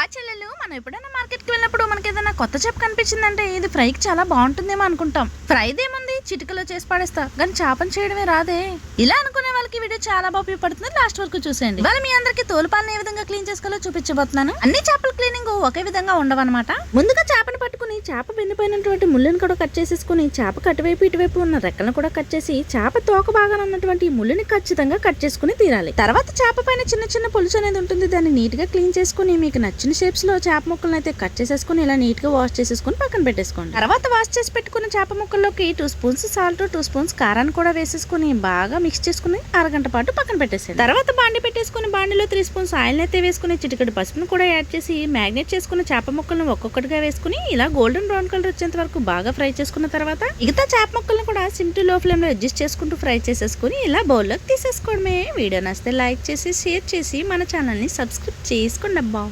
ఆ చెల్లెలు మనం ఎప్పుడైనా మార్కెట్కి వెళ్ళినప్పుడు మనకి ఏదైనా కొత్త చేప కనిపించిందంటే ఇది ఫ్రైకి చాలా బాగుంటుందేమో అనుకుంటాం. ఫ్రైదేముంది? చిటికలో చేసి పడేస్తా. కానీ చేపను చేయడమే రాదే. ఇలా అనుకునే ఈ వీడియో చాలా బాగా ఉపయోగపడుతుంది. లాస్ట్ వరకు చూసేయండి. వాళ్ళు మీ అందరికి తోలుపాలను ఏ విధంగా క్లీన్ చేసుకోవాలో చూపించబోతున్నాను. అన్ని చేపల క్లీనింగ్ ఒకే విధంగా ఉండవన్నమాట. ముందుగా చేపను పట్టుకుని చేప వెండిపోయినటువంటి ముళ్ళుని కూడా కట్ చేసేసుకుని చేప అటువైపు ఇటువైపు ఉన్న రెక్కలను కూడా కట్ చేసి చేప తోక భాగాన ఉన్నటువంటి ముళ్ళుని ఖచ్చితంగా కట్ చేసుకుని తీరాలి. తర్వాత చేప పైన చిన్న చిన్న పులుసు అనేది ఉంటుంది. దాన్ని నీట్గా క్లీన్ చేసుకుని మీకు నచ్చిన షేప్స్లో చేప ముక్కలను అయితే కట్ చేసేసుకుని ఇలా నీట్గా వాష్ చేసేసుకుని పక్కన పెట్టేసుకోండి. తర్వాత వాష్ చేసి పెట్టుకున్న చేప ముక్కల్లోకి two spoons salt two spoons కారాన్ని కూడా వేసేసుకుని బాగా మిక్స్ చేసుకుని అరగంట పాటు పక్కన పెట్టేసేయండి. తర్వాత బాండి పెట్టేసుకుని బాండిలో త్రీ స్పూన్స్ ఆయిల్ అయితే వేసుకుని చిటికెడు పసుపును కూడా యాడ్ చేసి మ్యాగ్నేట్ చేసుకున్న చేప ముక్కలను ఒక్కొక్కటిగా వేసుకుని ఇలా గోల్డెన్ బ్రౌన్ కలర్ వచ్చేంత వరకు బాగా ఫ్రై చేసుకున్న తర్వాత మిగతా చేప ముక్కలను కూడా సిమ్ టు లో ఫ్లేమ్లో అడ్జస్ట్ చేసుకుంటూ ఫ్రై చేసేసుకుని ఇలా బౌల్లోకి తీసేసుకోవడమే. వీడియో నచ్చితే లైక్ చేసి షేర్ చేసి మన ఛానల్ని సబ్స్క్రైబ్ చేసుకోండి అబ్బా.